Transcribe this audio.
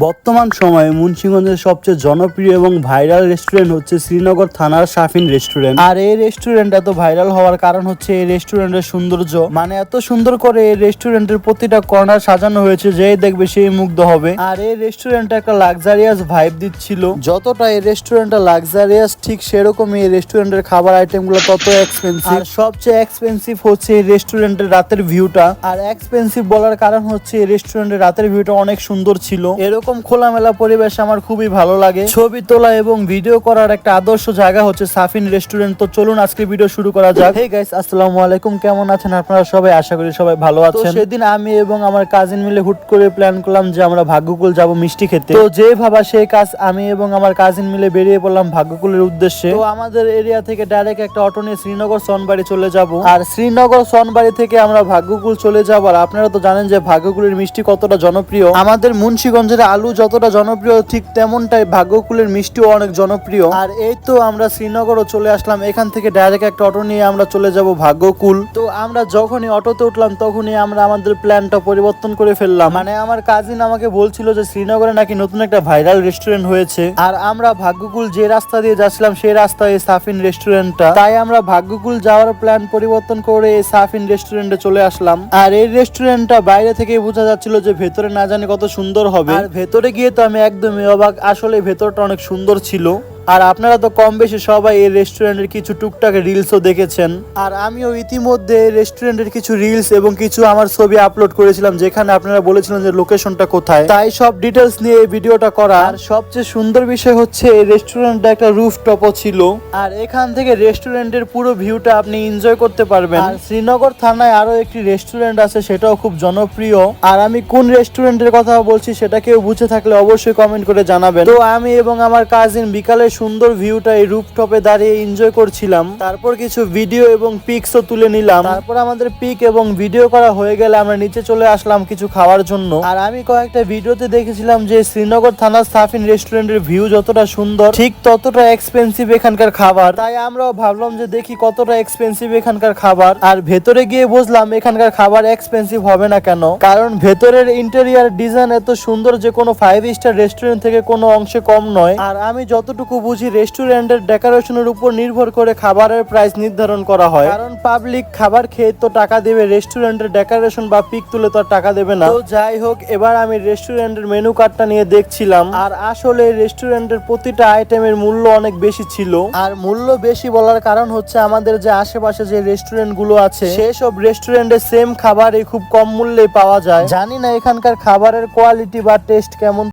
বর্তমান সময়ে মুন্সিগঞ্জের সবচেয়ে জনপ্রিয় এবং ভাইরাল রেস্টুরেন্ট হচ্ছে শ্রীনগর থানার শাফিন রেস্টুরেন্ট। আর এই রেস্টুরেন্ট এত ভাইরাল হওয়ার কারণ হচ্ছে এই রেস্টুরেন্টের সৌন্দর্য। মানে এত সুন্দর করে এই রেস্টুরেন্টের প্রতিটা কর্নার সাজানো হয়েছে, যেই দেখবে সেই মুগ্ধ হবে। আর এই রেস্টুরেন্টটা একটা লাক্সারিয়াস ভাইব দিচ্ছিল। যতটা এই রেস্টুরেন্টটা লাক্সারিয়াস ঠিক সেরকমই এই রেস্টুরেন্টের খাবার আইটেমগুলো তত এক্সপেন্সিভ আর সবচেয়ে এক্সপেন্সিভ হচ্ছে এই রেস্টুরেন্টের রাতের ভিউটা আর এক্সপেন্সিভ বলার কারণ হচ্ছে এই রেস্টুরেন্টের রাতের ভিউটা অনেক সুন্দর ছিল। এরকম খোলামেলা পরিবেশ আমার খুবই ভালো লাগে। ছবি তোলা এবং ভিডিও করার একটা আদর্শ জায়গা হচ্ছে সাফিন রেস্টুরেন্ট তো চলুন আজকে ভিডিও শুরু করা যাক। হে গাইস আসসালামু আলাইকুম। কেমন আছেন? আপনারা সবাই আশা করি সবাই ভালো আছেন। সেদিন আমি এবং আমার কাজিন মিলে হুট করে প্ল্যান করলাম যে আমরা ভাগ্যকুল যাব মিষ্টি খেতে। তো যে ভাবা সেই কাজ আমি এবং আমার কাজিন মিলে বেরিয়ে পড়লাম ভাগ্যকুলের উদ্দেশ্যে। তো আমাদের এরিয়া থেকে ডাইরেক্ট একটা অটো নিয়ে শ্রীনগর সনবাড়ি চলে যাব। আর শ্রীনগর সনবাড়ি থেকে আমরা ভাগ্যকুল চলে যাব। আর আপনারা তো জানেন যে ভাগ্যকুলের মিষ্টি কতটা জনপ্রিয়। আমাদের মুন্সিগঞ্জের আলু যতটা জনপ্রিয়, ঠিক তেমনটাই ভাগ্যকুলের মিষ্টিও অনেক জনপ্রিয়। আর এই তো আমরা শ্রীনগরও চলে আসলাম, এখান থেকে ডাইরেক্ট একটা অটো নিয়ে আমরা চলে যাব ভাগ্যকুল। তো আমরা যখনই অটোতে উঠলাম, তখনই আমরা আমাদের প্ল্যানটা পরিবর্তন করে ফেললাম। মানে আমার কাজিন আমাকে বলছিল যে শ্রীনগরে নাকি নতুন একটা ভাইরাল রেস্টুরেন্ট হয়েছে। আর আমরা ভাগ্যকুল যে রাস্তা দিয়ে যাচ্ছিলাম, সেই রাস্তায় সাফিন রেস্টুরেন্টটা তাই আমরা ভাগ্যকুল যাওয়ার প্ল্যান পরিবর্তন করে এই সাফিন রেস্টুরেন্টে চলে আসলাম। আর এই রেস্টুরেন্টটা বাইরে থেকে বোঝা যাচ্ছিল যে ভেতরে না জানি কত সুন্দর হবে। আর ভেতরে গিয়ে তো আমি একদমই অবাক। আসলে ভেতরটা অনেক সুন্দর ছিল। আর আপনারা তো কম বেশি সবাই এই রেস্টুরেন্টের কিছু টুকটাক রিলসও দেখেছেন। আর আমিও ইতিমধ্যে রেস্টুরেন্টের কিছু রিলস এবং কিছু আমার ছবি আপলোড করেছিলাম, যেখানে আপনারা বলেছিলেন যে লোকেশনটা কোথায়। তাই সব ডিটেলস নিয়ে এই ভিডিওটা করা। আর সবচেয়ে সুন্দর বিষয় হচ্ছে এই রেস্টুরেন্টটা একটা রুফ টপও ছিল। আর এখান থেকে রেস্টুরেন্টের পুরো ভিউটা আপনি এনজয় করতে পারবেন। আর শ্রীনগর থানায় আরও একটি রেস্টুরেন্ট আছে, সেটাও খুব জনপ্রিয়। আর আমি কোন রেস্টুরেন্টের কথা বলছি, সেটা কেউ বুঝে থাকলে অবশ্যই কমেন্ট করে জানাবেন। তো আমি এবং আমার কাজিন বিকালে সুন্দর ভিউটা এই রুফটপে দাঁড়িয়ে এনজয় করছিলাম। তারপর কিছু ভিডিও এবং পিকসও তুলে নিলাম। তারপর আমাদের পিক এবং ভিডিও করা হয়ে গেলে আমরা নিচে চলে আসলাম কিছু খাওয়ার জন্য। আর আমি কয়েকটা ভিডিওতে দেখেছিলাম যে শ্রীনগর থানার সাফিন রেস্টুরেন্টের ভিউ যতটা সুন্দর, ঠিক ততটা এক্সপেন্সিভ এখানকার খাবার। তাই আমরাও ভাবলাম যে দেখি কতটা এক্সপেন্সিভ এখানকার খাবার। আর ভেতরে গিয়ে বুঝলাম এখানকার খাবার এক্সপেন্সিভ হবে না কেন। কারণ ভেতরের ইন্টেরিয়ার ডিজাইন এত সুন্দর যে কোনো ফাইভ স্টার রেস্টুরেন্ট থেকে কোনো অংশে কম নয়। আর আমি যতটুকু বুঝি রেস্টুরেন্টের ডেকোরেশনের উপর নির্ভর করে খাবারের প্রাইস নির্ধারণ করা হয়। কারণ পাবলিক খাবার খেয়ে তো টাকা দেবে রেস্টুরেন্টের ডেকোরেশন বা পিক তুলে তো আর টাকা দেবে না। তো যাই হোক এবার আমি রেস্টুরেন্টের মেনু কার্ডটা নিয়ে দেখছিলাম। আর আসলে রেস্টুরেন্টের প্রতিটা আইটেমের মূল্য অনেক বেশি ছিল। আর মূল্য বেশি বলার কারণ হচ্ছে আমাদের যে আশেপাশে যে রেস্টুরেন্টগুলো আছে সেসব রেস্টুরেন্টে সেম খাবারই খুব কম মূল্যে পাওয়া যায়। জানি না এখানকার খাবারের কোয়ালিটি বা টেস্ট কেমন।